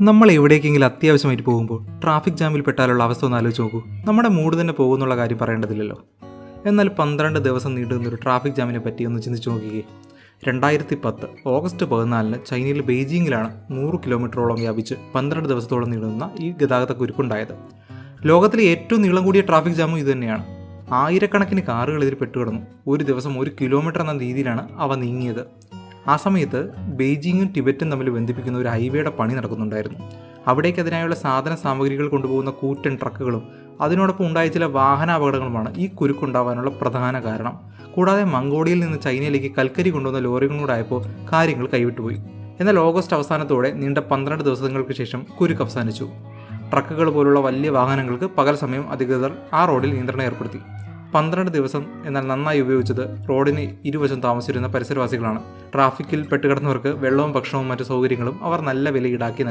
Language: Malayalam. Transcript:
നമ്മൾ എവിടേക്കെങ്കിലും അത്യാവശ്യമായിട്ട് പോകുമ്പോൾ ട്രാഫിക് ജാമിൽ പെട്ടാലുള്ള അവസ്ഥ ഒന്ന് ആലോചിച്ച് നോക്കൂ. നമ്മുടെ മൂഡ് തന്നെ പോകുന്നുള്ള കാര്യം പറയേണ്ടതില്ലല്ലോ. എന്നാൽ പന്ത്രണ്ട് ദിവസം നീണ്ടുനിന്ന ഒരു ട്രാഫിക് ജാമിനെ പറ്റി ഒന്ന് ചിന്തിച്ചു നോക്കിക്കേ. രണ്ടായിരത്തി പത്ത് ഓഗസ്റ്റ് പതിനാലിന് ചൈനയിലെ ബെയ്ജിങ്ങിലാണ് നൂറ് കിലോമീറ്ററോളം വ്യാപിച്ച് പന്ത്രണ്ട് ദിവസത്തോളം നീളുന്ന ഈ ഗതാഗത കുരുക്കുണ്ടായത് ലോകത്തിലെ ഏറ്റവും നീളം കൂടിയ ട്രാഫിക് ജാമും ഇതുതന്നെയാണ് ആയിരക്കണക്കിന് കാറുകൾ ഇതിൽ പെട്ടുകിടന്നു. ഒരു ദിവസം ഒരു കിലോമീറ്റർ എന്ന രീതിയിലാണ് അവ നീങ്ങിയത്. ആ സമയത്ത് ബെയ്ജിങ്ങും ടിബറ്റും തമ്മിൽ ബന്ധിപ്പിക്കുന്ന ഒരു ഹൈവേയുടെ പണി നടക്കുന്നുണ്ടായിരുന്നു. അവിടേക്ക് അതിനായുള്ള സാധന സാമഗ്രികൾ കൊണ്ടുപോകുന്ന കൂറ്റൻ ട്രക്കുകളും അതിനോടൊപ്പം ഉണ്ടായ ചില വാഹന അപകടങ്ങളുമാണ് ഈ കുരുക്കുണ്ടാവാനുള്ള പ്രധാന കാരണം. കൂടാതെ മംഗോളിയയിൽ നിന്ന് ചൈനയിലേക്ക് കൽക്കരി കൊണ്ടുവന്ന ലോറികളും ആയപ്പോൾ കാര്യങ്ങൾ കൈവിട്ടുപോയി. എന്നാൽ ഓഗസ്റ്റ് അവസാനത്തോടെ നീണ്ട പന്ത്രണ്ട് ദിവസങ്ങൾക്ക് ശേഷം കുരുക്ക് അവസാനിച്ചു. ട്രക്കുകൾ പോലുള്ള വലിയ വാഹനങ്ങൾക്ക് പകൽ സമയം അധികൃതർ ആ റോഡിൽ നിയന്ത്രണം ഏർപ്പെടുത്തി. പന്ത്രണ്ട് ദിവസം എന്നാൽ നന്നായി ഉപയോഗിച്ചത് റോഡിന് ഇരുവശം താമസിച്ചിരുന്ന പരിസരവാസികളാണ്. ട്രാഫിക്കിൽ പെട്ടുകിടന്നവർക്ക് വെള്ളവും ഭക്ഷണവും മറ്റു സൗകര്യങ്ങളും അവർ നല്ല വില ഈടാക്കി